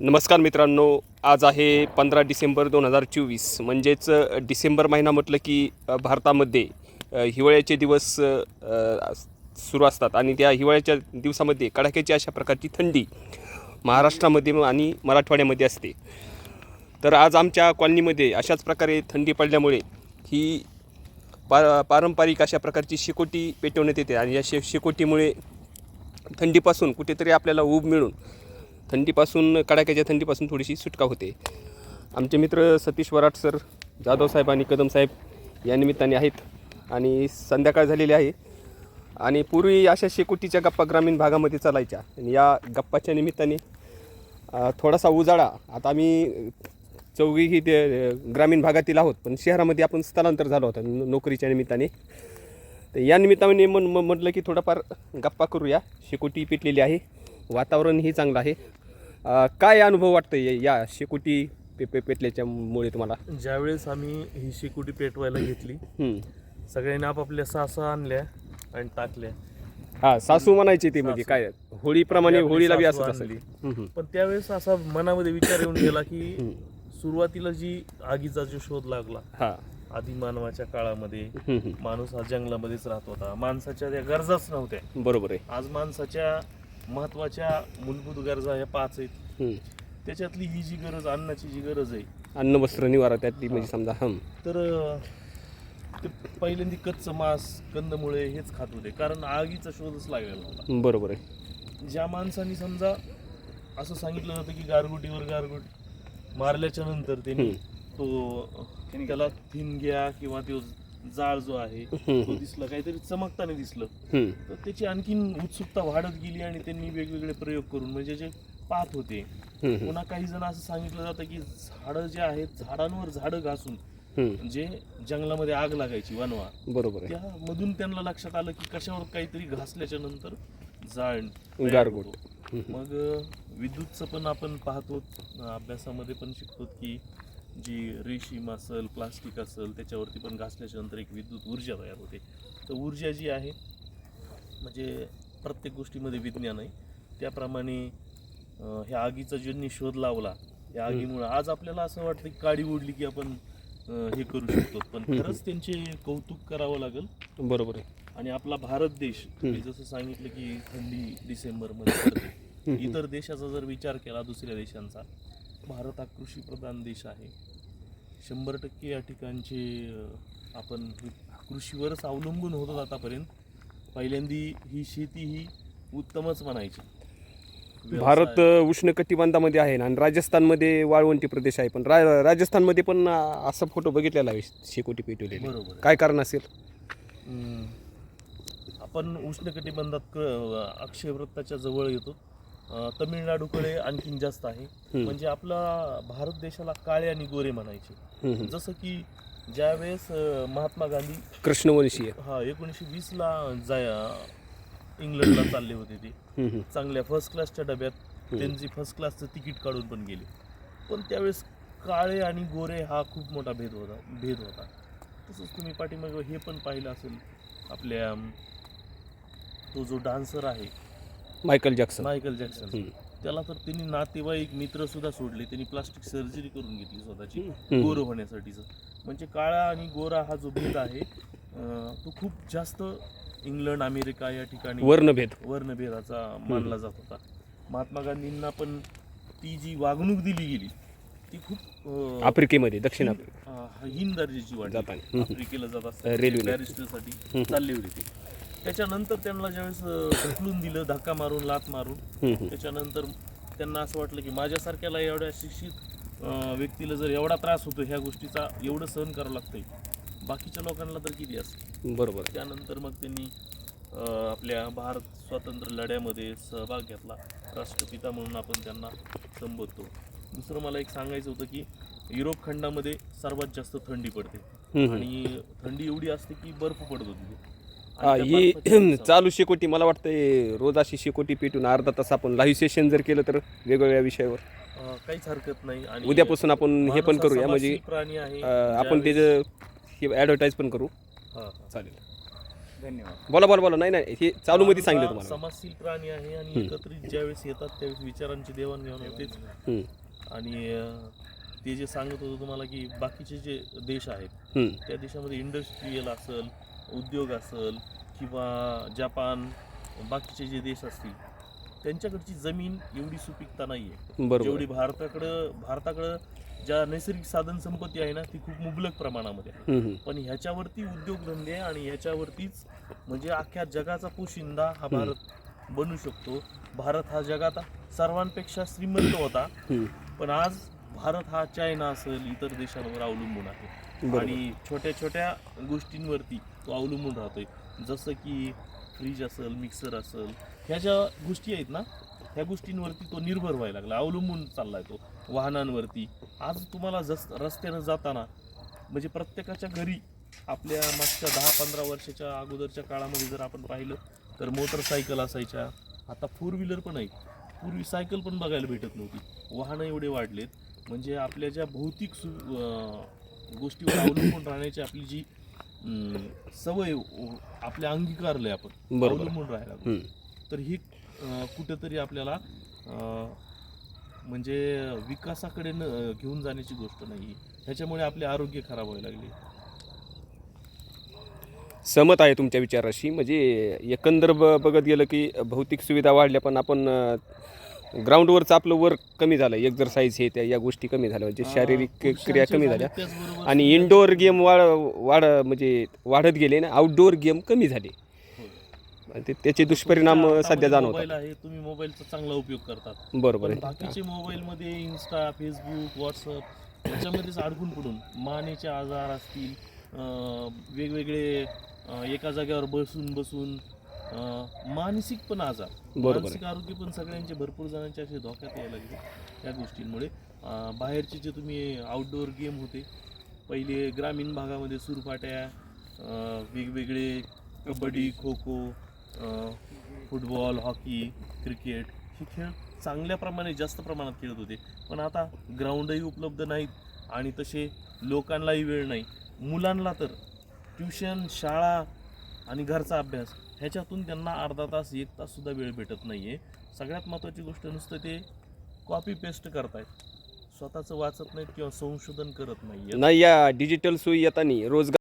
नमस्कार मित्रांनो आज आहे पंधरा डिसेंबर दोन हजार चोवीस. म्हणजेच डिसेंबर महिना म्हटलं की भारतामध्ये हिवाळ्याचे दिवस सुरू असतात आणि त्या हिवाळ्याच्या दिवसामध्ये कडाक्याची अशा प्रकारची थंडी महाराष्ट्रामध्ये आणि मराठवाड्यामध्ये असते. तर आज आमच्या कॉलनीमध्ये अशाच प्रकारे थंडी पडल्यामुळे ही पा पारंपरिक अशा प्रकारची शेकोटी पेटवण्यात येते आणि या शे शेकोटीमुळे थंडीपासून कुठेतरी आपल्याला ऊब मिळून थंडीपासून कडाक्याच्या थंडीपासून थोडीशी सुटका होते. आमचे मित्र सतीश वराट सर जाधव साहेब आणि कदम साहेब या निमित्ताने आहेत आणि संध्याकाळ झालेली आहे. आणि पूर्वी अशा शेकोटीच्या गप्पा ग्रामीण भागामध्ये चालायच्या. आणि या गप्पाच्या निमित्ताने थोडासा उजाळा. आता आम्ही चौघीही ते ग्रामीण भागातील आहोत पण शहरामध्ये आपण स्थलांतर झालो होतं नोकरीच्या निमित्ताने. तर या निमित्ताने म्हण म- म्हटलं की थोडाफार गप्पा करूया. शेकोटी पेटलेली आहे. वातावरणही चांगलं आहे काय अनुभव वाटतं या- या शेकोटी पे पे पेटल्याच्यामुळे तुम्हाला ज्यावेळेस आम्ही ही शेकोटी पेटवायला घेतली. सगळ्यांनी आपापल्या सासा आणल्या आणि टाकल्या हा सासू म्हणायची ते म्हणजे. काय होळीप्रमाणे होळीला बी असत असेल. पण त्यावेळेस असा मनामध्ये विचार येऊन गेला की. सुरुवातीला जी आगीचा जो शोध लागला आधी मानवाच्या काळामध्ये. माणूस हा जंगलामध्येच राहत होता माणसाच्या त्या गरजाच नव्हत्या बरोबर आहे आज माणसाच्या महत्त्वाच्या मूलभूत गरजा ह्या पाच आहेत. त्याच्यातली ही जी गरज अन्नाची जी गरज आहे. अन्न वस्त्र निवारा त्यातली म्हणजे समजा हं तर अं, ते पहिल्यांदी कच्चं मांस कंदमुळे हेच खात होते. कारण आगीचा शोधच लागलेला होता. बरोबर आहे. ज्या माणसांनी समजा असं सांगितलं जातं की गारगुटीवर गारगुट मारल्याच्या नंतर त्यांनी तो त्याला थिनग्या किंवा तो जाळ जो आहे तो दिसला काहीतरी चमकताना दिसलं. तर त्याची आणखीन उत्सुकता वाढत गेली आणि त्यांनी वेगवेगळे प्रयोग करून म्हणजे जे पाहत होते. पुन्हा काही जण असं सांगितलं जातं की झाडं जे आहेत झाडांवर झाडं घासून. जे जंगलामध्ये आग लागायची वनवा बरोबर त्यामधून त्यांना लक्षात आलं की कशावर काहीतरी घासल्याच्या नंतर जाळ गारगोट. मग विद्युतचं पण आपण पाहतो अभ्यासामध्ये पण शिकतो की जी रेशीम असेल प्लास्टिक असेल त्याच्यावरती पण घासल्याच्या नंतर एक विद्युत ऊर्जा तयार होते. तर ऊर्जा जी आहे म्हणजे प्रत्येक गोष्टीमध्ये विज्ञान आहे. त्याप्रमाणे ह्या आगीचा ज्यांनी शोध लावला या आगीमुळे आज आपल्याला असं वाटतं की काडी ओढली की आपण हे करू शकतो. पण खरंच त्यांचे कौतुक करावं लागेल. बरोबर आहे. आणि आपला भारत देश तुम्ही जसं सांगितलं की थंडी डिसेंबरमध्ये पडते इतर देशाचा जर विचार केला दुसऱ्या देशांचा भारत हा कृषी प्रधान देश आहे. शंभर टक्के या ठिकाणचे आपण कृषीवरच अवलंबून होतो आतापर्यंत. पहिल्यांदी ही शेती ही उत्तमच म्हणायची. भारत उष्ण कटिबंधामध्ये आहे ना आणि राजस्थानमध्ये वाळवंटी प्रदेश आहे पण रा राजस्थानमध्ये पण असा फोटो बघितलेला आहे शेकोटी पेटवलेली. बरोबर. काय कारण असेल. आपण उष्णकटिबंधात क- अक्षय वृत्ताच्या जवळ येतो. तमिळनाडूकडे आणखीन जास्त आहे. म्हणजे आपला भारत देशाला काळे आणि गोरे म्हणायचे. जसं की ज्यावेळेस महात्मा गांधी कृष्णवंशीय हा एकोणीसशे वीसला जाय इंग्लंडला चालले होते ते. चांगल्या फर्स्ट क्लासच्या डब्यात त्यांची फर्स्ट क्लासचं तिकीट काढून पण गेले. पण त्यावेळेस काळे आणि गोरे हा खूप मोठा भेद होता भेद होता. तसंच तुम्ही पाठीमागे हे पण पाहिलं असेल आपल्या तो जो डान्सर आहे मायकल जॅक्सन मायकल जॅक्सन. त्याला तर त्यांनी नातेवाईक मित्र सुद्धा सोडले त्यांनी प्लास्टिक सर्जरी करून घेतली स्वतःची. गोर होण्यासाठीच म्हणजे काळा आणि गोरा हा जो भेद आहे तो खूप जास्त इंग्लंड अमेरिका या ठिकाणी वर्णभेद वर्णभेदाचा मानला जात होता महात्मा गांधींना पण ती जी वागणूक दिली गेली ती खूप आफ्रिकेमध्ये दक्षिण आफ्रिका हीन दर्जाची. हं. आफ्रिकेला जात. असताना बॅरिस्टरसाठी चालली होती ती त्याच्यानंतर त्यांना ज्यावेळेस ढकलून दिलं धक्का मारून लात मारून. त्याच्यानंतर त्यांना असं वाटलं की माझ्यासारख्याला एवढ्या शिक्षित अं, व्यक्तीला जर एवढा त्रास होतो ह्या गोष्टीचा एवढं सहन करावं लागतंय बाकीच्या लोकांना तर किती असतं बरोबर आहे. त्यानंतर मग त्यांनी अं, आपल्या भारत स्वातंत्र्य लढ्यामध्ये सहभाग घेतला राष्ट्रपिता म्हणून आपण त्यांना संबोधतो दुसरं मला एक सांगायचं होतं की युरोप खंडामध्ये सर्वात जास्त थंडी पडते. आणि थंडी एवढी असते की बर्फ पडत होती हा, ही चालू शेकोटी मला वाटतं रोज अशी शेकोटी पेटून अर्धा तास आपण लाईव्ह सेशन जर केलं तर वेगवेगळ्या विषयावर. अं, काहीच हरकत नाही आणि उद्यापासून आपण हे पण माणूस हा करूया. म्हणजे प्राणी आहे. अ, आपण त्याचं हे ॲडव्हर्टाईज पण करू. हा, हा. चालेल. धन्यवाद. बोला बोला बोला. नाही नाही हे चालूमध्ये सांगितलं हा तुम्हाला समाजशील प्राणी आहे आणि. एकत्रित ज्यावेळेस येतात त्यावेळेस विचारांची देवाणघेवाण होतेच. हम्म, आणि अं, ते जे सांगत होतो तुम्हाला की बाकीचे जे देश आहेत हम्म, त्या देशामध्ये इंडस्ट्रीयल असेल उद्योग असेल किंवा जपान बाकीचे जे देश असतील त्यांच्याकडची जमीन एवढी सुपीकता नाही आहे जेवढी भारताकडं भारताकडं ज्या नैसर्गिक साधन संपत्ती आहे ना ती खूप मुबलक प्रमाणामध्ये आहे. पण ह्याच्यावरती उद्योगधंदे आणि ह्याच्यावरतीच म्हणजे अख्ख्या जगाचा पोशिंदा हा भारत बनू शकतो. भारत हा जगात सर्वांपेक्षा श्रीमंत होता. पण आज भारत हा चायना असेल इतर देशांवर अवलंबून आहे. आणि छोट्या छोट्या गोष्टींवरती तो अवलंबून राहतोय. जसं की फ्रीज असेल मिक्सर असेल ह्या ज्या गोष्टी आहेत ना ह्या गोष्टींवरती तो निर्भर व्हायला लागला. अवलंबून चाललाय तो वाहनांवरती. आज तुम्हाला जस रस्त्यानं जाताना म्हणजे प्रत्येकाच्या घरी आपल्या मागच्या दहा पंधरा वर्षाच्या अगोदरच्या काळामध्ये जर आपण पाहिलं तर मोटरसायकल असायच्या. आता फोर व्हीलर पण आहेत. पूर्वी सायकल पण बघायला भेटत नव्हती. वाहनं एवढे वाढलेत. म्हणजे आपल्या ज्या भौतिक सु गोष्टीवर अवलंबून राहण्याची आपली जी अं, सवय अं, आपल्या अंगीकारलंय आपण बरोबर. अवलंबून राहायला लागलो. तर ही अं, कुठेतरी आपल्याला अं, म्हणजे विकासाकडे न घेऊन जाण्याची गोष्ट नाही. ह्याच्यामुळे आपले आरोग्य खराब व्हायला लागले. सहमत आहे तुमच्या विचाराशी. म्हणजे एकंदर ब बघत गेलं की भौतिक सुविधा वाढल्या पण आपण ग्राउंडवरचं आपलं वर्क कमी झालं. एक्झरसाईज हे त्या या गोष्टी कमी झाल्या. म्हणजे शारीरिक क्रिया कमी झाले, झाल्या. आणि इनडोअर गेम वाढ वाढ म्हणजे वाढत गेले ना आउटडोअर गेम कमी झाले. ते त्याचे दुष्परिणाम तुमच्या सध्या जाणवतात. आहे. तुम्ही मोबाईलचा चांगला उपयोग करतात. बरोबर पण आहे बाकीचे मोबाईलमध्ये इन्स्टा फेसबुक व्हॉट्सअप याच्यामध्येच अडकून पडून मानेचे आजार असतील अं, वेगवेगळे अं, एका जागेवर बसून बसून मानसिक पण आजार. मानसिक आरोग्य पण सगळ्यांचे भरपूर जणांचे असे धोक्यात यायला लागले त्या गोष्टींमुळे. बाहेरचे जे तुम्ही आउटडोअर गेम होते पहिले ग्रामीण भागामध्ये सुरपाट्या वेगवेगळे kabaddi kho kho football hockey cricket हे खेळ चांगल्या प्रमाणे जास्त प्रमाणात खेळत होते. पण आता ग्राउंडही उपलब्ध नाहीत आणि तसे लोकांनाही वेळ नाही. मुलांना तर ट्युशन शाळा आणि घरचा अभ्यास ह्याच्यातून त्यांना अर्धा तास एक तास सुद्धा वेळ भेटत नाही आहे सगळ्यात महत्त्वाची गोष्ट नुसतं ते कॉपी पेस्ट करतायत. स्वतःचं वाचत नाहीत किंवा संशोधन करत नाही नाही या डिजिटल सोयी येताना रोजगार